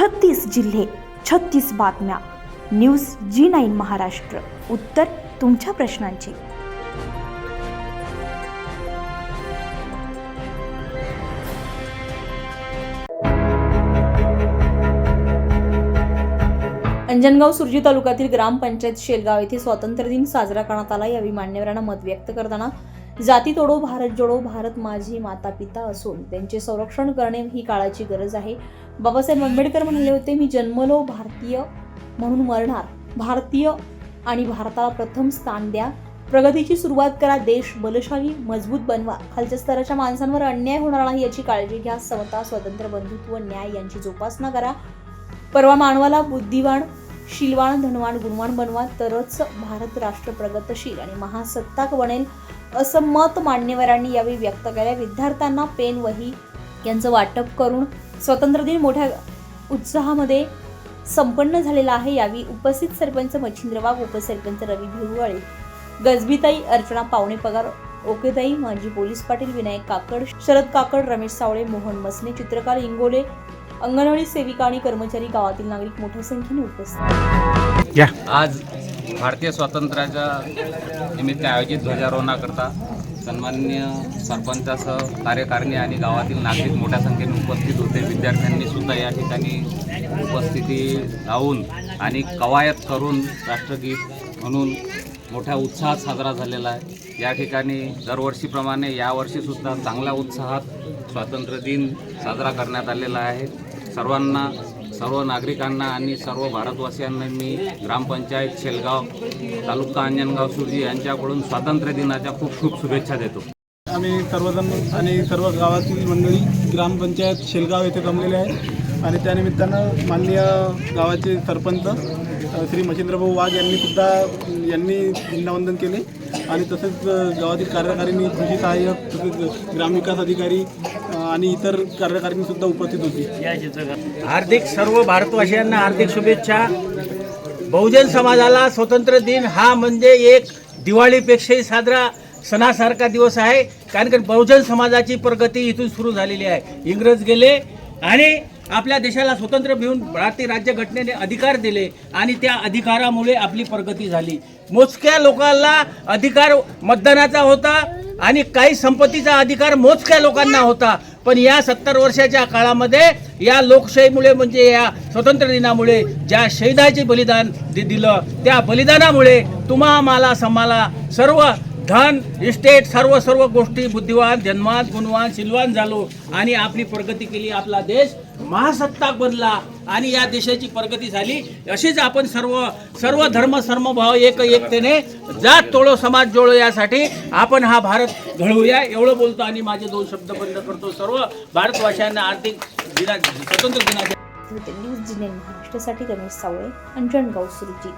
छत्तीस जिल्हे छत्तीस बातम्या. News G nine Maharashtra. उत्तर तुमच्या प्रश्नांची. अंजनगाव सुरजी तालुक्यातील ग्रामपंचायत शेलगाव येथे स्वातंत्र्य दिन साजरा करण्यात आला यावेळी मान्यवरांना मत व्यक्त करताना जाती तोडो भारत जोडो भारत माझी माता पिता असून त्यांचे संरक्षण करणे ही काळाची गरज आहे. बाबासाहेब आंबेडकर म्हणाले होते मी जन्मलो भारतीय म्हणून मरणार. भारतीय आणि भारताला प्रथम स्थान द्या. प्रगतीची सुरुवात करा. देश बलशाली मजबूत बनवा. खालच्या स्तराच्या माणसांवर अन्याय होणार नाही याची काळजी घ्या. समता स्वतंत्र बंधुत्व न्याय यांची जोपासना करा. परवा मानवाला बुद्धिवान शिलवान धनवान गुणवान बनवा तरच भारत राष्ट्र प्रगतशील आणि महासत्ताक बनेल असं मत मान्यवरांनी यावेळी व्यक्त केलं विद्यार्थ्यांना पेन वही यांचं वाटप करून स्वातंत्र्य दिन मोठ्या उत्साहामध्ये संपन्न झालेला आहे. यावेळी उपस्थित सरपंच मच्छिंद्र वाघ उपसरपंच रवी भिरवाळे गजबीताई अर्चना पावणे पगार ओकेताई माजी पोलीस पाटील विनायक काकड शरद काकड रमेश सावळे मोहन मसने चित्रकार इंगोले अंगणवाडी सेविका आणि कर्मचारी गावातील नागरिक मोठ्या संख्येने उपस्थित. आज भारतीय स्वातंत्र्याच्या निमित्त आयोजित ध्वजारोहणाकरता सन्माननीय सरपंचासह कार्यकारिणी आणि गावातील नागरिक मोठ्या संख्येने उपस्थित होते. विद्यार्थ्यांनी सुद्धा या ठिकाणी उपस्थिती लावून आणि कवायत करून राष्ट्रगीत म्हणून मोठ्या उत्साहात साजरा झालेला आहे. या ठिकाणी दरवर्षीप्रमाणे यावर्षीसुद्धा चांगल्या उत्साहात स्वातंत्र्य दिन साजरा करण्यात आलेला आहे. सर्वांना सर्व नागरिकांना आणि सर्व भारतवासियांना मी ग्रामपंचायत शेलगाव तालुका अंजनगाव सुरजी यांच्याकडून स्वातंत्र्य दिनाच्या खूप खूप शुभेच्छा देतो. आम्ही सर्वजण आणि सर्व गावातील मंडळी ग्रामपंचायत शेलगाव येथे जमलेले आहे. आणि त्यानिमित्तानं माननीय गावाचे सरपंच श्री मच्छिंद्रभाऊ वाघ यांनी सुद्धा यांनी झेंडावंदन केले. आणि तसेच गावातील कार्यकारिणी कृषी सहाय्यक तसेच ग्रामविकास अधिकारी आणि इतर कार्यकारिणी सुद्धा उपस्थित होती. हार्दिक सर्व भारतवासियांना हार्दिक शुभेच्छा. बहुजन समाजाला स्वतंत्र दिन हा म्हणजे एक दिवाळीपेक्षाही साजरा सणासारखा दिवस आहे. कारण की बहुजन समाजाची प्रगती इथून सुरू झालेली आहे. इंग्रज गेले आणि आपल्या देशाला स्वतंत्र मिळून भारतीय राज्यघटनेने अधिकार दिले आणि त्या अधिकारामुळे आपली प्रगती झाली. मोजक्या लोकांना अधिकार मतदानाचा होता आणि काही संपत्तीचा अधिकार मोजक्या लोकांना होता. पण या सत्तर वर्षाच्या काळामध्ये या लोकशाहीमुळे म्हणजे या स्वतंत्र दिनामुळे ज्या शहीदाचे बलिदान दि- दिलं त्या बलिदानामुळे तुम्हा मला समाला सर्व धन इस्टेट सर्व सर्व गोष्टी बुद्धिवान जन्मात गुणवान शिलवान झालो आणि आपली प्रगती केली आपला देश. महासत्ताक बनला आणि या देशाची प्रगती झाली. अशीच आपण सर्व सर्व धर्म समभाव एक एकतेने जात तोळो समाज जोडो यासाठी आपण हा भारत घडवूया. एवढं बोलतो आणि माझे दोन शब्द बंद करतो. सर्व भारतवासियांना आर्थिक दिना स्वतंत्र दिनाच्या न्यूज महाराष्ट्रासाठी रमेश सावळे अंजनगाव सुरुजी